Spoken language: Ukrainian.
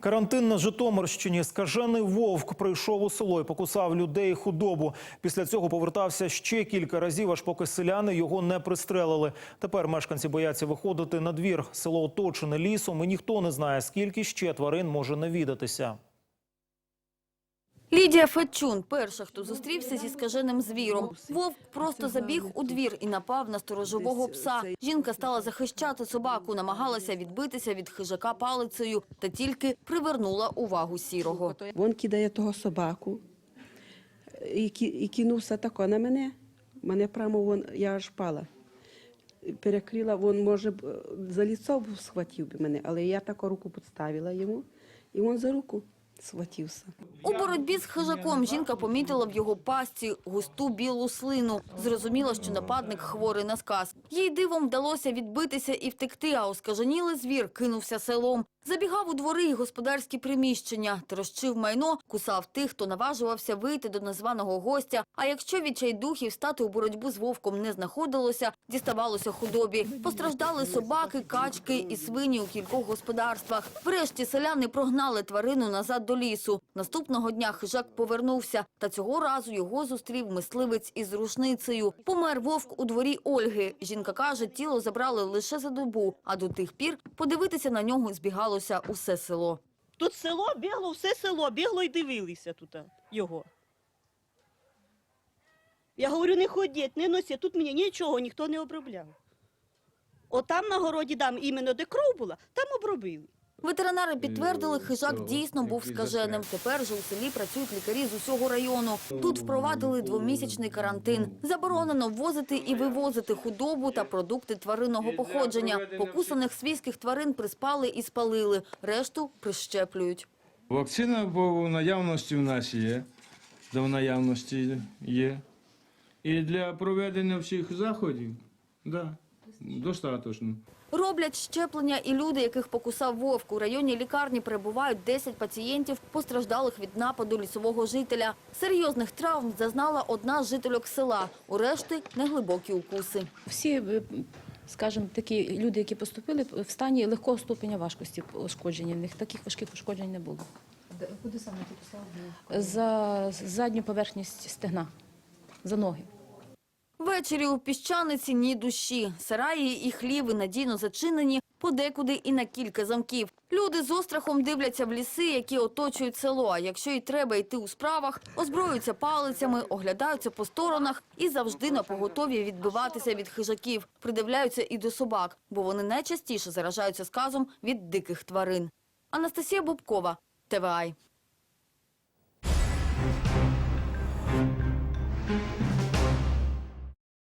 Карантин на Житомирщині. Скажений вовк прийшов у село і покусав людей худобу. Після цього повертався ще кілька разів, аж поки селяни його не пристрелили. Тепер мешканці бояться виходити на двір. Село оточене лісом, і ніхто не знає, скільки ще тварин може навідатися. Лідія Федчун – перша, хто зустрівся зі скаженим звіром. Вовк просто забіг у двір і напав на сторожового пса. Жінка стала захищати собаку, намагалася відбитися від хижака палицею та тільки привернула увагу сірого. Він кидає того собаку і, кинувся тако на мене. Мене прямо вон, я аж пала. Перекрила, він, може, за лицо б схватив би мене, але я таку руку підставила йому, і він за руку схватився. У боротьбі з хижаком жінка помітила в його пастці густу білу слину. Зрозуміла, що нападник хворий на сказ. Їй дивом вдалося відбитися і втекти, а оскаженілий звір кинувся селом. Забігав у двори і господарські приміщення, трощив майно, кусав тих, хто наважувався вийти до незваного гостя. А якщо відчайдухів стати у боротьбу з вовком не знаходилося, діставалося худобі. Постраждали собаки, качки і свині у кількох господарствах. Врешті селяни прогнали тварину назад до лісу. Наступного дня хижак повернувся, та цього разу його зустрів мисливець із рушницею. Помер вовк у дворі Ольги. Жінка каже, тіло забрали лише за добу, а до тих пір подивитися на нього збігалося усе село. Тут село бігло, все село бігло і дивилися тут його. Я говорю, не ходіть, не носіть, тут мені нічого ніхто не обробляв. Отам на городі, там іменно де кров була, там обробили. Ветеринари підтвердили, хижак дійсно був скаженим. Тепер же у селі працюють лікарі з усього району. Тут впровадили двомісячний карантин. Заборонено ввозити і вивозити худобу та продукти тваринного походження. Покусаних свійських тварин приспали і спалили. Решту прищеплюють. Вакцина по наявності в нас є, да в наявності є. І для проведення всіх заходів, да, достатньо. Роблять щеплення і люди, яких покусав вовк. У районній лікарні перебувають 10 пацієнтів, постраждалих від нападу лісового жителя. Серйозних травм зазнала одна з жительок села. У решти неглибокі укуси. Всі, е, скажімо, такі люди, які поступили, в стані легкого ступеня важкості ушкодження. В них таких важких ушкоджень не було. Куди саме ти послав? За задню поверхність стегна, за ноги. Ввечері у піщаниці ні душі. Сараї і хліви надійно зачинені подекуди і на кілька замків. Люди з острахом дивляться в ліси, які оточують село. А якщо і треба йти у справах, озброюються палицями, оглядаються по сторонах і завжди напоготові відбиватися від хижаків, придивляються і до собак, бо вони найчастіше заражаються сказом від диких тварин. Анастасія Бобкова, ТВАЙ.